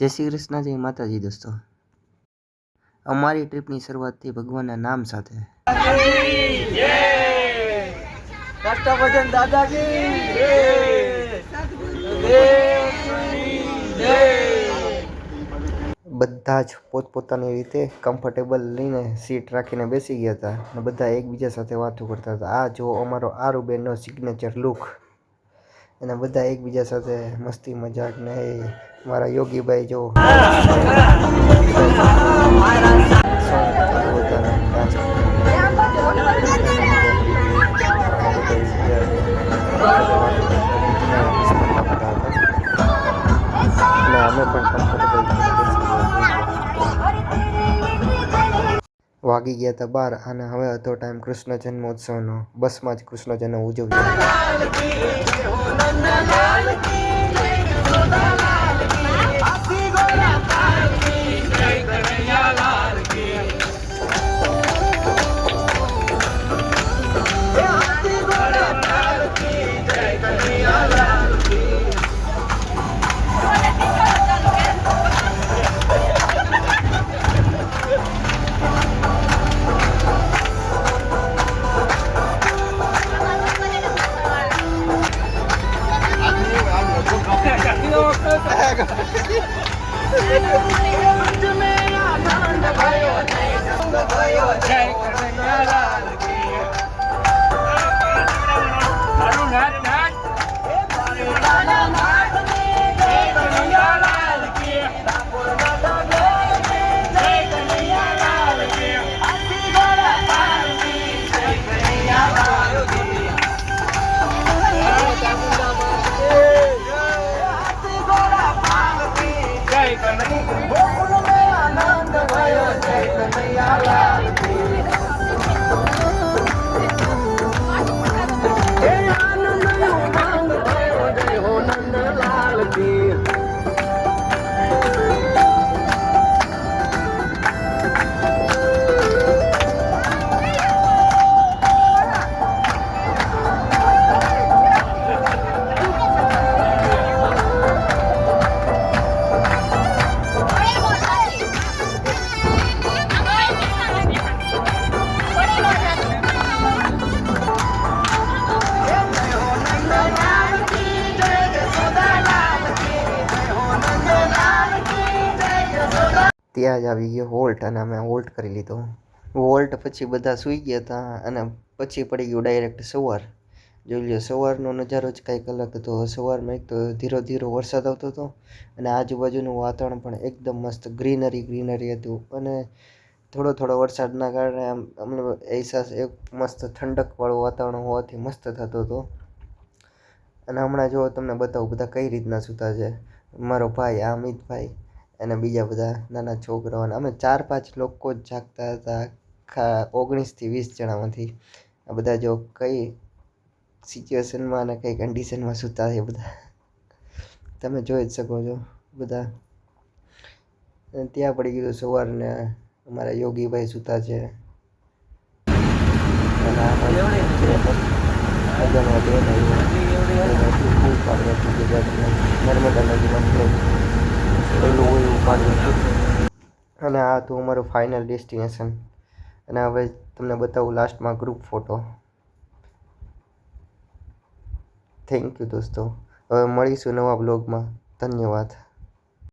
જય શ્રી કૃષ્ણ જય માતાજી દોસ્તો અમારી ટ્રીપની શરૂઆત થઈ ભગવાનના નામ સાથે કષ્ટભજન દાદાજી બધા જ પોતપોતાની રીતે કમ્ફર્ટેબલ લઈને સીટ રાખીને બેસી ગયા હતા અને બધા એકબીજા સાથે વાતો કરતા હતા આ જો અમારો આરુબેનનો સિગ્નેચર લુક અને બધા એકબીજા સાથે મસ્તી મજાક ને એ મારા યોગીભાઈ જો. વાગી ગયા હતા બાર અને હવે હતો ટાઈમ કૃષ્ણ જન્મોત્સવનો. બસમાં જ કૃષ્ણ જન્મ ઉજવ્યો. Jai मैया आनंद भयो चैत मैयाला ત્યાં જ આવી ગયો વોલ્ટ અને અમે વોલ્ટ કરી લીધો. વોલ્ટ પછી બધા સૂઈ ગયા હતા અને પછી પડી ગયું ડાયરેક્ટ સવાર. જોઈ લ્યો, સવારનો નજારો જ કંઈક અલગ હતો. સવારમાં એક તો ધીરો ધીરો વરસાદ આવતો હતો અને આજુબાજુનું વાતાવરણ પણ એકદમ મસ્ત ગ્રીનરી ગ્રીનરી હતું. અને થોડો થોડો વરસાદના કારણે આમ અમને અહેસાસ એક મસ્ત ઠંડકવાળું વાતાવરણ હોવાથી મસ્ત થતો હતો. અને હમણાં જો તમને બતાવું, બધા કઈ રીતના સૂતા છે? મારો ભાઈ આ અમિતભાઈ અને બીજા બધા નાના છોકરાઓ અને અમે ચાર પાંચ લોકો જ જાગતા હતા ઓગણીસથી વીસ જણામાંથી. આ બધા જો કઈ સિચ્યુએશનમાં અને કઈ કન્ડિશનમાં સૂતા છે બધા. તમે જોઈ જ શકો છો બધા. ત્યાં પડી ગયું સવારને અમારા યોગીભાઈ સૂતા છે. અને નર્મદા નદીમાં પહેલું હોય એવું હતું અને આ હતું અમારું ફાઇનલ ડેસ્ટિનેશન અને હવે તમને બતાવું લાસ્ટમાં ગ્રુપ ફોટો થેન્ક યુ દોસ્તો. હવે મળીશું નવા બ્લોગમાં ધન્યવાદ.